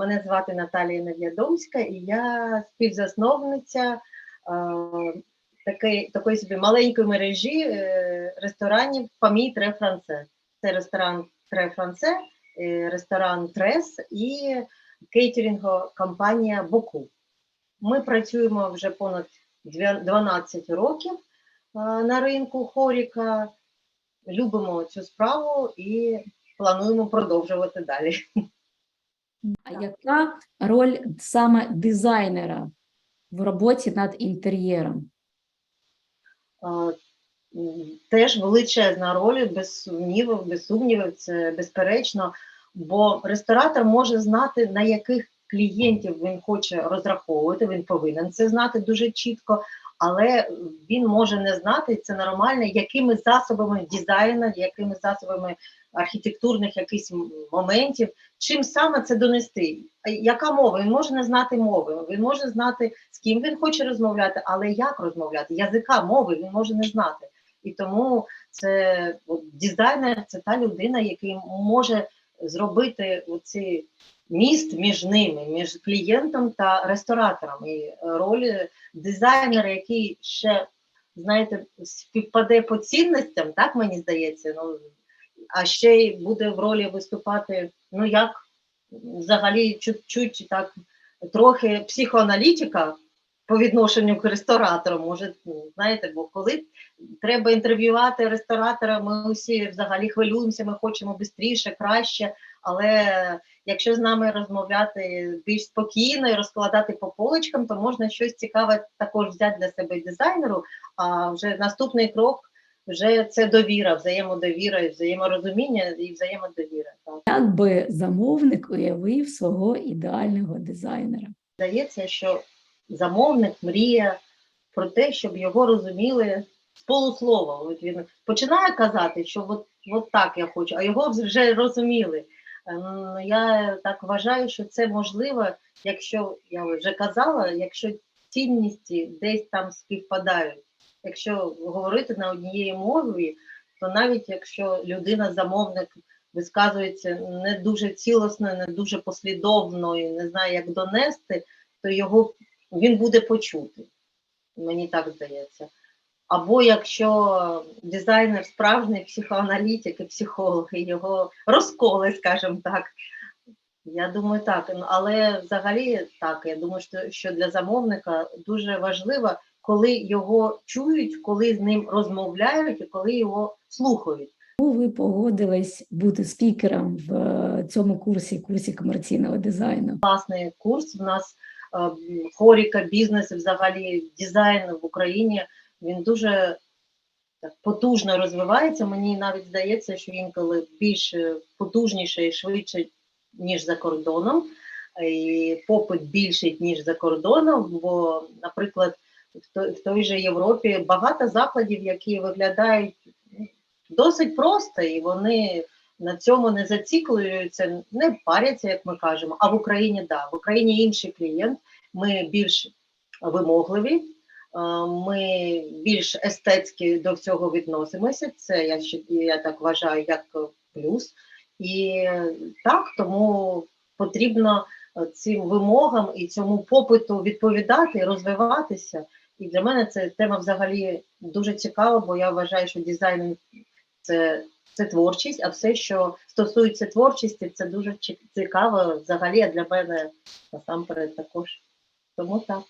Мене звати Наталія Нев'ядомська, і я співзасновниця е, такої, такої собі маленької мережі е, ресторанів Famille Тре Франце. Це ресторан Тре Франце, е, ресторан Трес і кейтерінгова компанія Боку. Ми працюємо вже понад дві- 12 років на ринку Хоріка. Любимо цю справу і плануємо продовжувати далі. А яка роль саме дизайнера в роботі над інтер'єром? Теж величезна роль, без сумнівів, без сумнівів, це безперечно, бо ресторатор може знати, на яких клієнтів він хоче розраховувати, він повинен це знати дуже чітко, але він може не знати, це нормально, якими засобами дизайну, якими засобами архітектурних якихось моментів, чим саме це донести. Яка мова? Він може не знати мови, він може знати, з ким він хоче розмовляти, але як розмовляти? Язика мови він може не знати. І тому це от, дизайнер це та людина, який може зробити оцей міст між ними, між клієнтом та ресторатором. І роль дизайнера, який ще, знаєте, співпаде по цінностям, так мені здається. Ну, а ще й буде в ролі виступати, ну як взагалі чуть-чуть так трохи психоаналітика по відношенню к ресторатору. Може, ну, знаєте, бо коли треба інтерв'ювати ресторатора, ми усі взагалі хвилюємося, ми хочемо швидше, краще. Але якщо з нами розмовляти більш спокійно і розкладати по полочкам, то можна щось цікаве також взяти для себе дизайнеру. А вже наступний крок вже це довіра, взаємодовіра, і взаєморозуміння і взаємодовіра. Так. Як би замовник уявив свого ідеального дизайнера? Здається, що замовник мріє про те, щоб його розуміли з полуслова. От він починає казати, що от, от так я хочу, а його вже розуміли. Я так вважаю, що це можливо, якщо я вже казала, якщо цінності десь там співпадають. Якщо говорити на однієї мові, то навіть якщо людина-замовник висказується не дуже цілосно, не дуже послідовно і не знає, як донести, то його він буде почути. Мені так здається. Або якщо дизайнер справжній психоаналітик і психолог, і його розколи, скажімо так. Я думаю, так. Ну, Але взагалі так, я думаю, що, для замовника дуже важливо, коли його чують, коли з ним розмовляють і коли його слухають. Чому ви погодились бути спікером в е, цьому курсі, курсі комерційного дизайну? класний курс. У нас е, хоріка, бізнес і взагалі дизайн в Україні він дуже так, потужно розвивається. Мені навіть здається, що інколи більш е, потужніше і швидше, ніж за кордоном. І попит більший, ніж за кордоном. Бо, наприклад, в той, же Європі багато закладів, які виглядають ну, досить просто, і вони на цьому не зациклюються, не паряться, як ми кажемо. А в Україні да, в Україні інший клієнт. Ми більш вимогливі, е, ми більш естетськи до всього відносимося. Це я я так вважаю, як плюс. І так, тому потрібно е, цим вимогам і цьому попиту відповідати і розвиватися. І для мене ця тема взагалі дуже цікава, бо я вважаю, що дизайн це, це творчість, а все, що стосується творчості, це дуже цікаво взагалі, для мене насамперед також. Тому так.